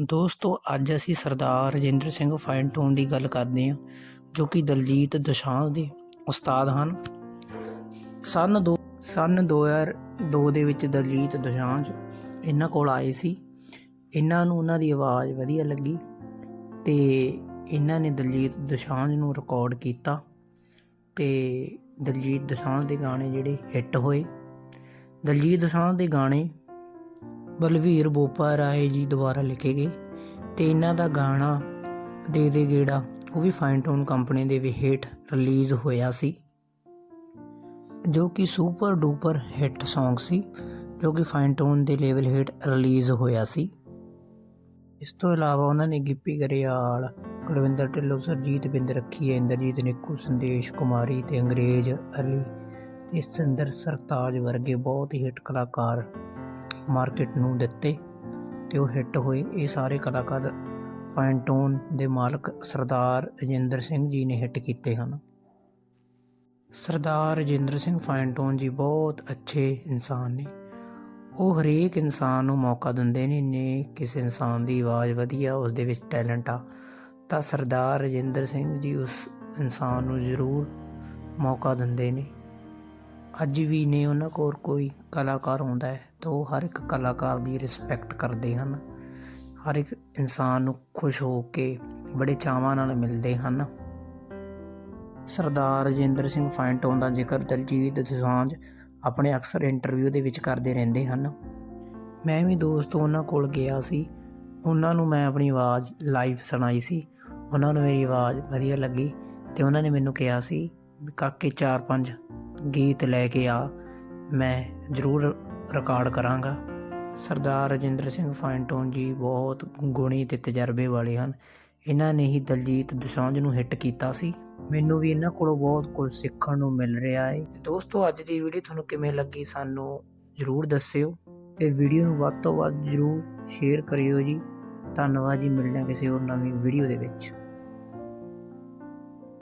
ਦੋਸਤੋ, ਅੱਜ ਅਸੀਂ ਸਰਦਾਰ ਰਜਿੰਦਰ ਸਿੰਘ ਫਾਈਨ ਟੂਨ ਦੀ ਗੱਲ ਕਰਦੇ ਹਾਂ, ਜੋ ਕਿ ਦਲਜੀਤ ਦੋਸਾਂਝ ਦੇ ਉਸਤਾਦ ਹਨ। ਸਨ ਦੋ, ਸਨ 2002 ਦੇ ਵਿੱਚ ਦਲਜੀਤ ਦੋਸਾਂਝ ਇਹਨਾਂ ਕੋਲ ਆਏ ਸੀ। ਇਹਨਾਂ ਨੂੰ ਉਹਨਾਂ ਦੀ ਆਵਾਜ਼ ਵਧੀਆ ਲੱਗੀ ਤੇ ਇਹਨਾਂ ਨੇ ਦਲਜੀਤ ਦੋਸਾਂਝ ਨੂੰ ਰਿਕਾਰਡ ਕੀਤਾ ਤੇ ਦਲਜੀਤ ਦੋਸਾਂਝ ਦੇ ਗਾਣੇ ਜਿਹੜੇ ਹਿੱਟ ਹੋਏ। ਦਲਜੀਤ ਦੋਸਾਂਝ ਦੇ ਗਾਣੇ ਬਲਵੀਰ ਬੋਪਾ ਰਾਏ ਜੀ ਦੁਆਰਾ ਲਿਖੇ ਗਏ ਤੇ ਇਹਨਾਂ ਦਾ ਗਾਣਾ ਦੇ ਦੇ ਗੇੜਾ, ਉਹ ਵੀ ਫਾਈਨ ਟੂਨ ਕੰਪਨੀ ਦੇ ਵੀ ਹੇਠ ਰਿਲੀਜ਼ ਹੋਇਆ ਸੀ, ਜੋ ਕਿ ਸੁਪਰ ਡੂਪਰ ਹਿੱਟ Song ਸੀ, ਜੋ ਕਿ ਫਾਈਨ ਟੂਨ ਦੇ ਲੈਵਲ ਹੇਠ ਰਿਲੀਜ਼ ਹੋਇਆ ਸੀ। ਇਸ ਤੋਂ ਇਲਾਵਾ ਉਹਨਾਂ ਨੇ ਗਿੱਪੀ ਗਰੇਵਾਲ, ਕੁਲਵਿੰਦਰ ਢਿੱਲੋਂ, ਸਰਜੀਤ ਬਿੰਦ ਰੱਖੀ ਇੰਦਰਜੀਤ ਨਿੱਕੂ, ਸੰਦੇਸ਼ ਕੁਮਾਰੀ ਤੇ ਅੰਗਰੇਜ਼ ਅਲੀ ਤੇ ਸਿੰਦਰ ਸਰਤਾਜ ਵਰਗੇ ਬਹੁਤ ਹੀ ਹਿੱਟ ਕਲਾਕਾਰ ਮਾਰਕੀਟ ਨੂੰ ਦਿੱਤੇ ਤੇ ਉਹ ਹਿੱਟ ਹੋਏ। ਇਹ ਸਾਰੇ ਕਲਾਕਾਰ ਫਾਈਨਟੋਨ ਦੇ ਮਾਲਕ ਸਰਦਾਰ ਰਜਿੰਦਰ ਸਿੰਘ ਜੀ ਨੇ ਹਿੱਟ ਕੀਤੇ ਹਨ। ਸਰਦਾਰ ਰਜਿੰਦਰ ਸਿੰਘ ਫਾਈਨਟੋਨ ਜੀ ਬਹੁਤ ਅੱਛੇ ਇਨਸਾਨ ਨੇ। ਉਹ ਹਰੇਕ ਇਨਸਾਨ ਨੂੰ ਮੌਕਾ ਦਿੰਦੇ ਨੇ ਨੇ ਕਿਸੇ ਇਨਸਾਨ ਦੀ ਆਵਾਜ਼ ਵਧੀਆ ਉਸ ਦੇ ਵਿੱਚ ਟੈਲੈਂਟ ਆ। ਤਾਂ ਸਰਦਾਰ ਰਜਿੰਦਰ ਸਿੰਘ ਜੀ ਉਸ ਇਨਸਾਨ ਨੂੰ ਜ਼ਰੂਰ ਮੌਕਾ ਦਿੰਦੇ ਨੇ। ਅੱਜ ਵੀ ਨੇ ਉਹਨਾਂ ਕੋਲ ਕੋਈ ਕਲਾਕਾਰ ਆਉਂਦਾ ਹੈ ਤਾਂ ਉਹ ਹਰ ਇੱਕ ਕਲਾਕਾਰ ਦੀ ਰਿਸਪੈਕਟ ਕਰਦੇ ਹਨ। ਹਰ ਇੱਕ ਇਨਸਾਨ ਨੂੰ ਖੁਸ਼ ਹੋ ਕੇ ਬੜੇ ਚਾਵਾਂ ਨਾਲ ਮਿਲਦੇ ਹਨ। ਸਰਦਾਰ ਰਜਿੰਦਰ ਸਿੰਘ ਫਾਈਨਟੋਨ ਦਾ ਜ਼ਿਕਰ ਦਲਜੀਤ ਦੁਸਾਂਝ ਆਪਣੇ ਅਕਸਰ ਇੰਟਰਵਿਊ ਦੇ ਵਿੱਚ ਕਰਦੇ ਰਹਿੰਦੇ ਹਨ। ਮੈਂ ਵੀ ਦੋਸਤ ਉਹਨਾਂ ਕੋਲ ਗਿਆ ਸੀ। ਉਹਨਾਂ ਨੂੰ ਮੈਂ ਆਪਣੀ ਆਵਾਜ਼ ਲਾਈਵ ਸੁਣਾਈ ਸੀ। ਉਹਨਾਂ ਨੂੰ ਮੇਰੀ ਆਵਾਜ਼ ਵਧੀਆ ਲੱਗੀ ਤੇ ਉਹਨਾਂ ਨੇ ਮੈਨੂੰ ਕਿਹਾ ਸੀ ਕਾਕੇ ਚਾਰ ਪੰਜ ਗੀਤ ਲੈ ਕੇ ਆ, ਮੈਂ ਜ਼ਰੂਰ ਰਿਕਾਰਡ ਕਰਾਂਗਾ। ਸਰਦਾਰ ਰਜਿੰਦਰ ਸਿੰਘ ਫਾਈਨਟੋਨ ਜੀ ਬਹੁਤ ਗੁਣੀ ਤੇ ਤਜਰਬੇ ਵਾਲੇ ਹਨ। ਇਹਨਾਂ ਨੇ ਹੀ ਦਲਜੀਤ ਦੁਸਾਂਝ ਨੂੰ ਹਿੱਟ ਕੀਤਾ ਸੀ। ਮੈਨੂੰ ਵੀ ਇਹਨਾਂ ਕੋਲੋਂ ਬਹੁਤ ਕੁਝ ਸਿੱਖਣ ਨੂੰ ਮਿਲ ਰਿਹਾ ਹੈ ਤੇ ਦੋਸਤੋ, ਅੱਜ ਦੀ ਵੀਡੀਓ ਤੁਹਾਨੂੰ ਕਿਵੇਂ ਲੱਗੀ ਸਾਨੂੰ ਜ਼ਰੂਰ ਦੱਸਿਓ। ਤੇ ਵੀਡੀਓ ਨੂੰ ਵੱਧ ਤੋਂ ਵੱਧ ਜ਼ਰੂਰ ਸ਼ੇਅਰ ਕਰਿਓ ਜੀ। ਧੰਨਵਾਦ ਜੀ, ਮਿਲਦੇ ਹਾਂ ਕਿਸੇ ਹੋਰ ਨਵੀਂ ਵੀਡੀਓ ਦੇ ਵਿੱਚ।